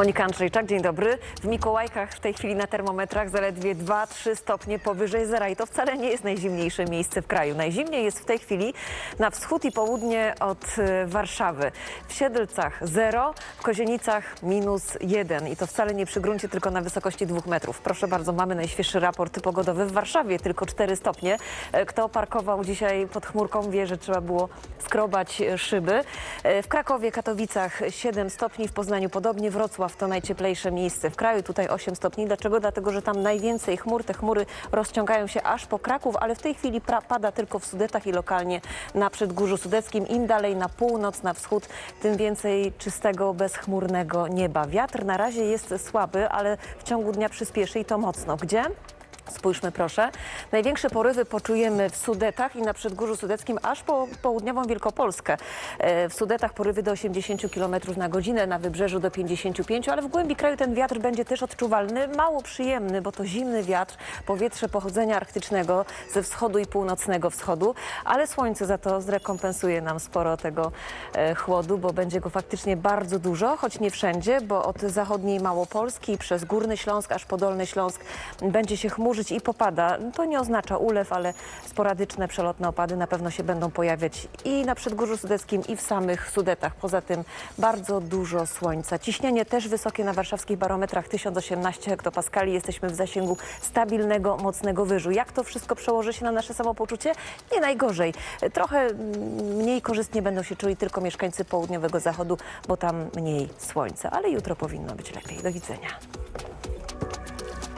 Monika Andrzejczak, dzień dobry. W Mikołajkach w tej chwili na termometrach zaledwie 2-3 stopnie powyżej zera i to wcale nie jest najzimniejsze miejsce w kraju. Najzimniej jest w tej chwili na wschód i południe od e, Warszawy. W Siedlcach 0, w Kozienicach minus 1 i to wcale nie przy gruncie, tylko na wysokości 2 metrów. Proszę bardzo, mamy najświeższy raport pogodowy w Warszawie, tylko 4 stopnie. E, Kto parkował dzisiaj pod chmurką wie, że trzeba było skrobać e, szyby. W Krakowie, Katowicach 7 stopni, w Poznaniu podobnie, Wrocław to najcieplejsze miejsce w kraju, tutaj 8 stopni. Dlaczego? Dlatego, że tam najwięcej chmur, te chmury rozciągają się aż po Kraków, ale w tej chwili pada tylko w Sudetach i lokalnie na Przedgórzu Sudeckim. Im dalej na północ, na wschód, tym więcej czystego, bezchmurnego nieba. Wiatr na razie jest słaby, ale w ciągu dnia przyspieszy i to mocno. Gdzie? Spójrzmy proszę. Największe porywy poczujemy w Sudetach i na Przedgórzu Sudeckim, aż po południową Wielkopolskę. E, W Sudetach porywy do 80 km na godzinę, na wybrzeżu do 55, ale w głębi kraju ten wiatr będzie też odczuwalny, mało przyjemny, bo to zimny wiatr, powietrze pochodzenia arktycznego ze wschodu i północnego wschodu, ale słońce za to zrekompensuje nam sporo tego e, chłodu, bo będzie go faktycznie bardzo dużo, choć nie wszędzie, bo od zachodniej Małopolski przez Górny Śląsk aż po Dolny Śląsk będzie się chmurzyć i popada. To nie oznacza ulew, ale sporadyczne przelotne opady na pewno się będą pojawiać i na Przedgórzu Sudeckim i w samych Sudetach. Poza tym bardzo dużo słońca. Ciśnienie też wysokie na warszawskich barometrach 1018 hektopaskali. Jesteśmy w zasięgu stabilnego, mocnego wyżu. Jak to wszystko przełoży się na nasze samopoczucie? Nie najgorzej. Trochę mniej korzystnie będą się czuli tylko mieszkańcy południowego zachodu, bo tam mniej słońca, ale jutro powinno być lepiej. Do widzenia.